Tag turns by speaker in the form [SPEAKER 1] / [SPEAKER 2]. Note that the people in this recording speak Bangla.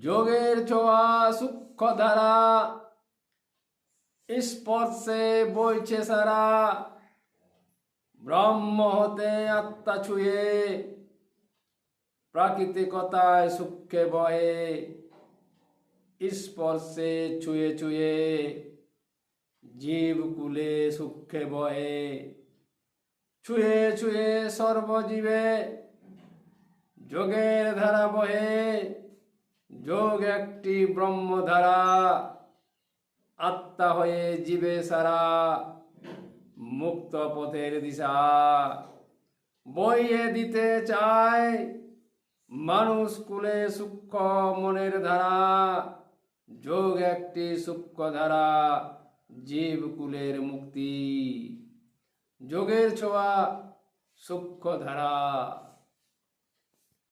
[SPEAKER 1] যোগের ছোঁয়া সূক্ষ্ম ধারা। স্পর্শে বইছে সারা। ব্রহ্ম হতে আত্মা ছুঁয়ে। প্রাকৃতিকতায় সূক্ষ্মে বহে। স্পর্শে ছুঁয়ে ছুঁয়ে। জীব কুলে সূক্ষ্মে বহে। ছুঁয়ে ছুঁয়ে সর্বজীবে। যোগের ধারা বহে। যোগ একটি ব্রহ্মধারা। আত্মা হয়ে জীবে সারা মুক্ত পথের দিশা। বইয়ে দিতে চায় মানুষ কুলে সূক্ষ্ম মনের ধারা। যোগ একটি সূক্ষ্ম ধারা জীব কুলের মুক্তি। যোগের ছোঁয়া সূক্ষ্ম ধারা